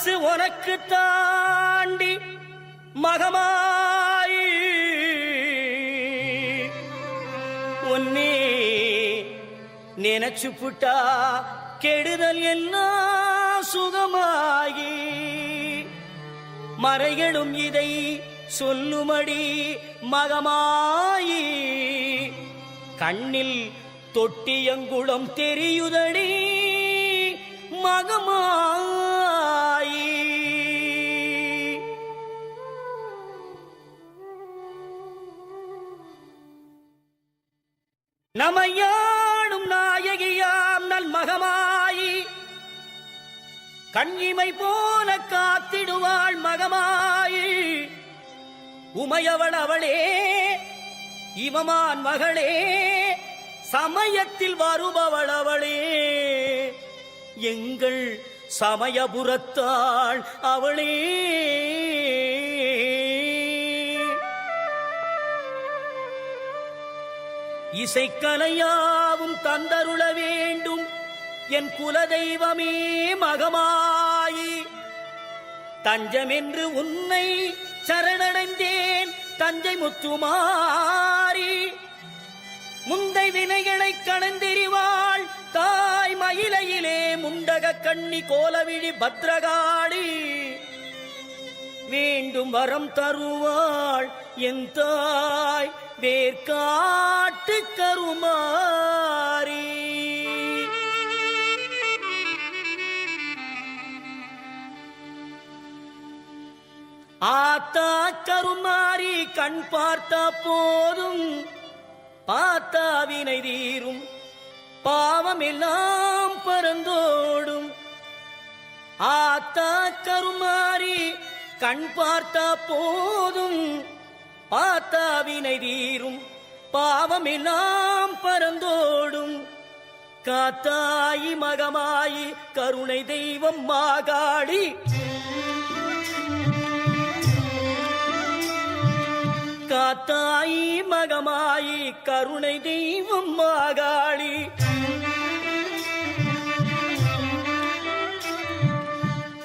மனசு உனக்கு தாண்டி மகமாய். உன்னே நினைச்சு புட்டா கெடுதல் எல்லாம் சுகமாகி. மறைகளும் இதை சொல்லுமடி மகமாயி. கண்ணில் தொட்டியங்குளம் தெரியுதடி மகமாயி. நமையாடும் நாயகியாம் நல் மகமாயி கண்ணிமை போல காத்திடுவாள் மகமாயி. உமையவள் அவளே இவமான் மகளே சமயத்தில் வருபவள் அவளே. எங்கள் சமயபுரத்தாள் அவளே. இசைக்கலையாவும் தந்தருள வேண்டும். என் குலதெய்வமே மகமாயி தஞ்சமென்று உன்னை சரணடைந்தேன். தஞ்சை முத்துமாரி முந்தை வினைகளை கணந்தெறிவாள் தாய் மயிலையிலே முண்டக கண்ணி கோலவிழி பத்ரகாளி. வேண்டும் வரம் தருவாள். என் தாய் வேர்காட்டு கருமாறி. ஆத்தா கருமாறி கண் பார்த்தா போதும் பார்த்தாவினை தீரும். பாவம் எல்லாம் பறந்தோடும். ஆத்தா கருமாறி கண் பார்த்தா போதும் பார்த்தா வினை தீரும். பாவம் எல்லாம் பறந்தோடும். காத்தாயி மகமாயி கருணை தெய்வம் மாகாடி காத்தாயி மகமாயி கருணை தெய்வம் மாகாளி.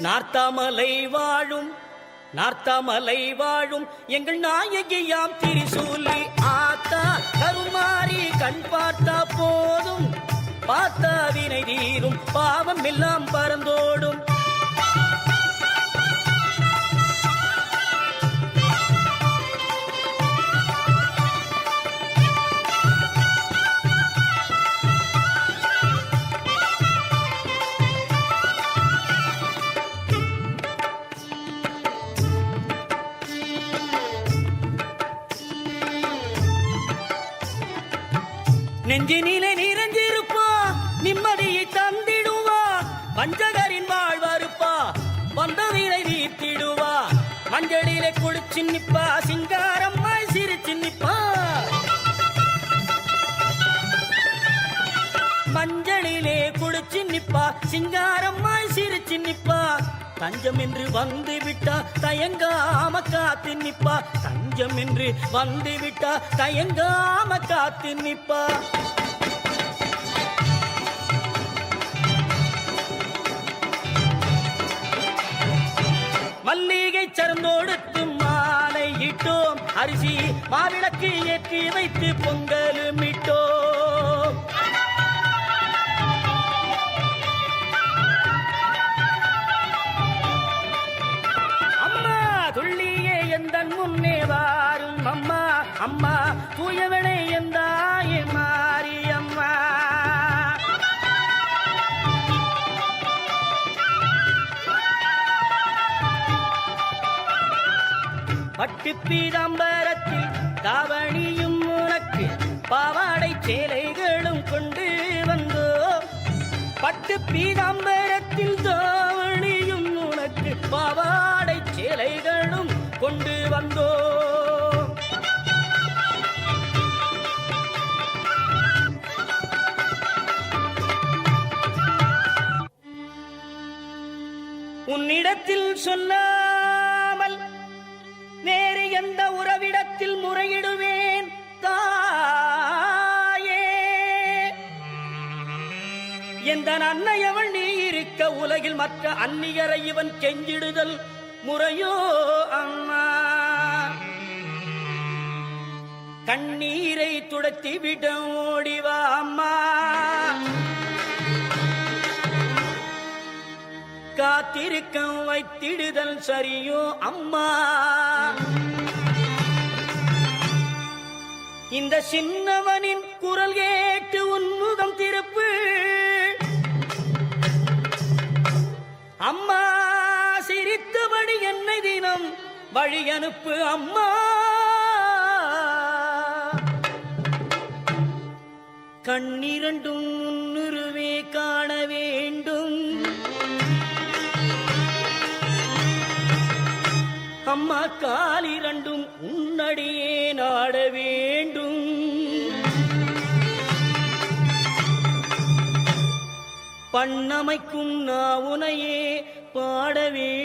நார்த்தாமலை வாழும் நார்த்தாமலை வாழும் எங்கள் நாயகியாம் திரிசூலி. ஆத்தா கருமாறி கண் பார்த்தா போதும். பார்த்தா வினை தீரும் பாவம் எல்லாம் பறந்தோடும். நெஞ்சினிலே நிறைஞ்சிருப்பா நிம்மதியை தந்திடுவா பஞ்சகரின் வாழ்வறுப்பா வந்ததிலை நீத்திடுவா மஞ்சளிலே குளிச்சு நிப்பா சிங்காரம்மாய் சிரிச்சு நிப்பா. மஞ்சளிலே குளிச்சு நிப்பா சிங்காரம்மாய் சிரிச்சு நிப்பா. தஞ்சம் என்று வந்து விட்டா தயங்காம காத்து நிப்பா. தஞ்சம் என்று வந்துவிட்டா? தயங்காம காத்து நிப்பா? மல்லிகை சரந்தோடுத்து மாலை இட்டோம். அரிசி மாவிளக்கு ஏற்றி வைத்து பொங்கலும் இட்டோம். அம்மா தூயவனை தூயவனே எந்தாயே மாறி பட்டு பீதாம்பரத்தில் தாவணியும் உனக்கு பாவாடை சேலைகளும் கொண்டு வந்தோ பட்டு பீதாம்பரத்தில் தாவணியும் உனக்கு பாவாடை சேலைகளும் கொண்டு வந்தோ உறவிடத்தில் சொல்லாமல் வேறு எந்த உறவிடத்தில் முறையிடுவேன் தாயே. எந்த அன்னையவள் நீ இருக்க உலகில் மற்ற அந்நியரை இவன் கெஞ்சிடுதல் முறையோ அம்மா. கண்ணீரை துடத்தி விட ஓடி காத்திருக்கம் வைத்திடுதல் சரியோ அம்மா. இந்த சின்னவனின் குரல் கேட்டு உன்முகம் திருப்பு. அம்மா சிரித்தபடி என்னை தினம் வழி அனுப்பு அம்மா. கண்ணிரண்டும் அம்மா காலிரண்டும் உன்னடியே நாட வேண்டும். பண்ணமைக்கும் நான் உனையே பாட வேண்டும்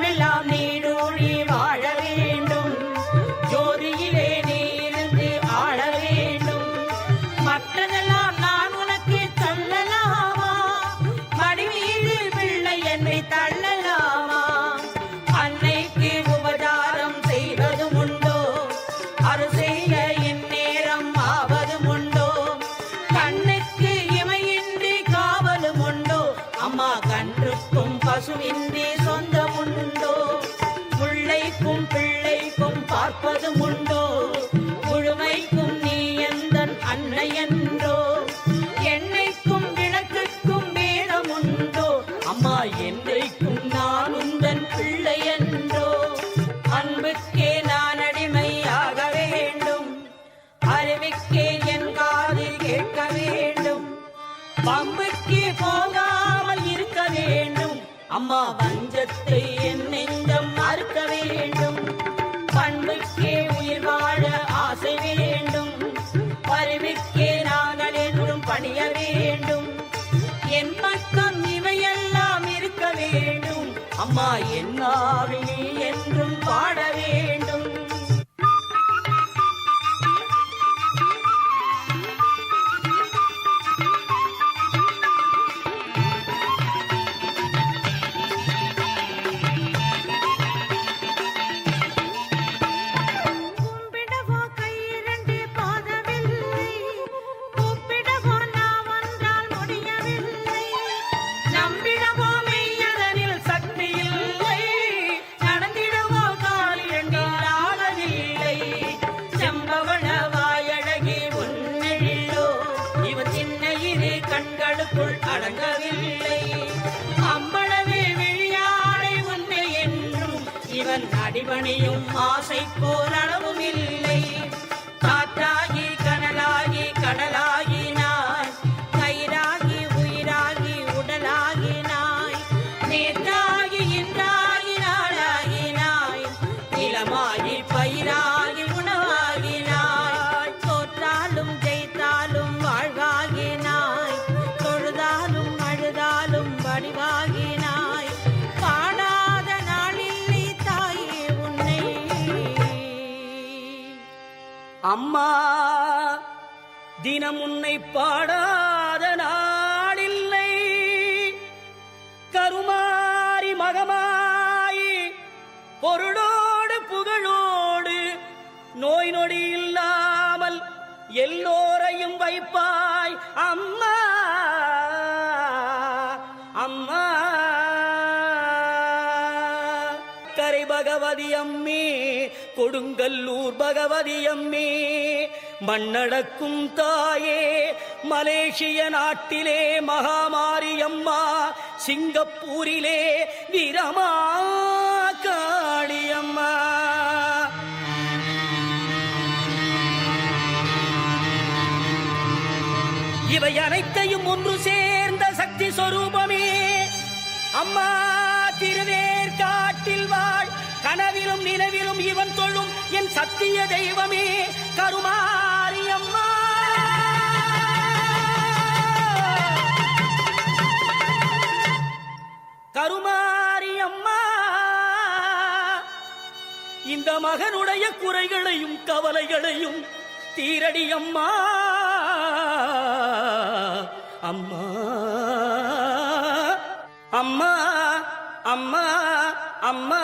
தமிழ் அம்மா வஞ்சத்தை என் நெஞ்சம் மறுக்க வேண்டும். பண்புக்கே உயிர் வாழ ஆசை வேண்டும். பருவிக்கே நாங்கள் என்றும் பணிய வேண்டும். என் பக்கம் இவையெல்லாம் இருக்க வேண்டும். அம்மா என்னாவிலே என்றும் பாட வேண்டும். அடிபணியும் ஆசை அளவும் அம்மா தினம் உன்னை பாடாத நாளில்லை. கருமாறி மகமாயி பொருளோ பகவதி அம்மே கொடுங்கல்லூர் பகவதி அம்மே. மண்ணடக்கும் தாயே மலேசிய நாட்டிலே மகாமாரி அம்மா சிங்கப்பூரிலே வீரமா காளியம்மா. இவை அனைத்தையும் ஒன்று சேர்ந்த சக்தி சொரூபமே. அம்மா திருவேற்காட்டில் வாழ் கனவிலும் நினைவிலும் இவன் தொழும் என் சத்திய தெய்வமே கருமாரியம்மா கருமாரியம்மா இந்த மகனுடைய குறைகளையும் கவலைகளையும் தீரடி அம்மா. அம்மா அம்மா அம்மா அம்மா.